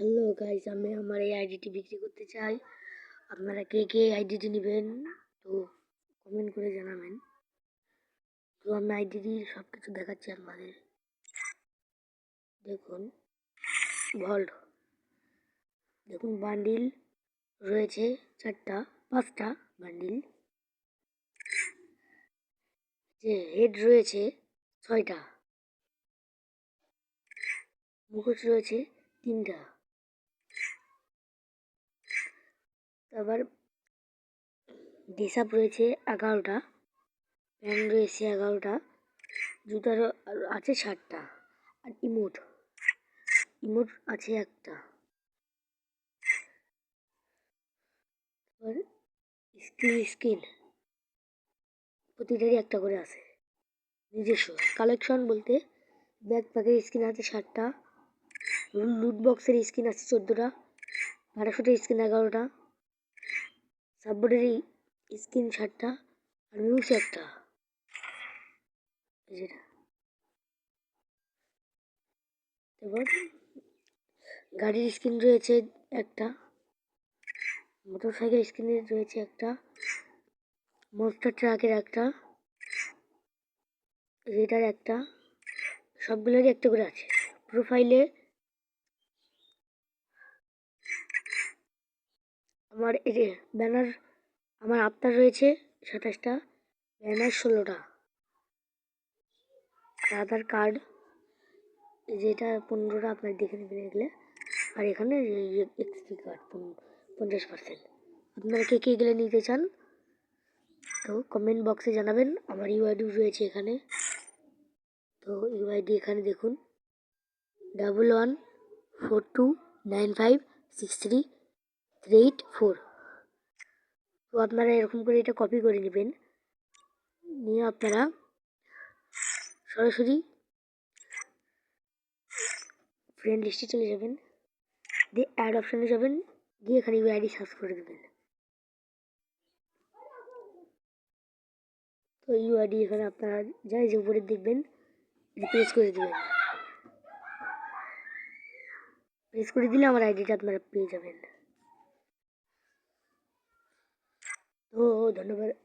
Hello guys, আমি আমার এই আইডিটি বিক্রি করতে চাই। আপনারা কে কে আইডিটি নেবেন, তো কমেন্ট করে জানাবেন। তো আমি আইডিটি সব কিছু দেখাচ্ছি আপনাদের। দেখুন ভল্ট দেখুন বান্ডিল রয়েছে চারটা, পাঁচটা বান্ডিল যে হেড রয়েছে ছয়টা। মুখোশ রয়েছে তিনটা। তারপর ডিসাপ রয়েছে এগারোটা, প্যান রয়েছে এগারোটা জুতার আছে ষাটটা আর ইমোট ইমোট আছে একটা। তারপর স্ক্রিন স্ক্রিন প্রতিটারই একটা করে আছে। নিজস্ব, কালেকশন বলতে ব্যাগ প্যাকের স্ক্রিন আছে ষাটটা লুট বক্সের স্ক্রিন আছে চোদ্দোটা প্যারাশুটের স্কিন এগারোটা সাববোর্ডের স্ক্রিন ষাটটা আর মিউস একটা যেটা তারপর গাড়ির স্ক্রিন রয়েছে একটা মোটর সাইকেল স্ক্রিনের রয়েছে একটা মনস্টার ট্রাকের একটা রেডার একটা, সবগুলোরই একটা করে আছে। প্রোফাইলে আমার ব্যানার, আমার আফতার রয়েছে সাতাশটা। ব্যানার ষোলোটা। আধার কার্ড যেটা পনেরোটা আপনার দেখে নেবেন এগুলো। আর এখানে এক্সপি কার্ড পঞ্চাশ পার্সেন্ট। আপনারা কে কে এগুলো নিতে চান, তো কমেন্ট বক্সে জানাবেন। আমার ইউআইডি রয়েছে এখানে। তো ইউআইডি এখানে দেখুন। Double one four two nine five six three eight four তো আপনারা এরকম করে এটা কপি করে নেবেন। নিয়ে আপনারা সরাসরি ফ্রেন্ড লিস্টে চলে যাবেন। দিয়ে অ্যাড অপশানে যাবেন। গিয়ে এখানে আইডি সার্চ করে দেবেন তো ইউআইডি এখানে আপনারা যাই যে উপরে দেখবেন প্রেস করে দেবেন। প্রেস করে দিলে আমার আইডিটা আপনারা পেয়ে যাবেন। তো ধন্যবাদ